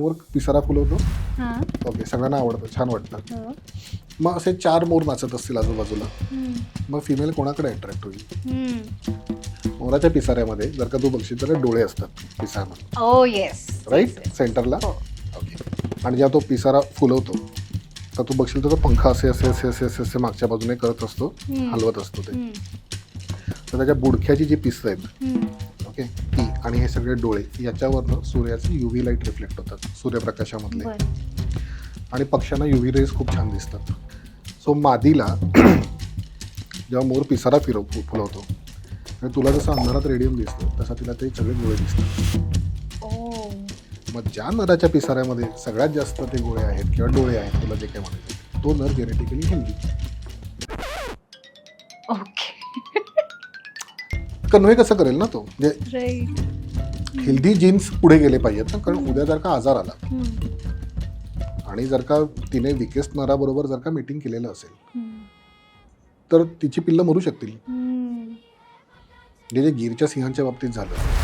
मोर पिसारा फुलवतो हा. ओके सगळ्यांना आवडतं छान वाटतं. हो. मग असे चार मोर नाचत असतील आजूबाजूला. हम्म. मग फिमेल कोणाकडे अट्रॅक्ट होईल? हम्म. मोराच्या पिसाऱ्यामध्ये जर का तू बघशील तर डोळे असतात पिसाऱ्यामध्ये ओ येस राईट सेंटरला. ओके आणि जेव्हा तो पिसारा फुलवतो तर तू बघशील तर तो पंखा असे असे असे असे असे असे मागच्या बाजूने करत असतो. हलवत असतो ते. तर त्याच्या बुडख्याची जी पिसं आहेत हम्म. आणि हे सगळे डोळे याच्यावरनं सूर्याचे युव्ही लाइट रिफ्लेक्ट होतात सूर्यप्रकाशामधले. आणि पक्ष्यांना युव्ही रेज खूप छान दिसतात. सो मादीला जेव्हा मोर पिसारा फिरव फुलवतो आणि तुला जसं अंधारात रेडियम दिसतं तसा तिला ते सगळे गोळे दिसतात. मग ज्या नराच्या पिसाऱ्यामध्ये सगळ्यात जास्त ते गोळे आहेत किंवा डोळे आहेत तुला जे काय म्हणायचं तो नर जेनेटिकली हेल्दी ओके. कन्व्हे कसं करेल ना तो? म्हणजे हेल्दी जीन्स पुढे गेले पाहिजेत ना कारण उद्या जर का आजार आला आणि जर का तिने विकेस्ट नराबरोबर जर का मीटिंग केलेलं असेल तर तिची पिल्लं मरू शकतील. जे जे गिरच्या सिंहांच्या बाबतीत झालं.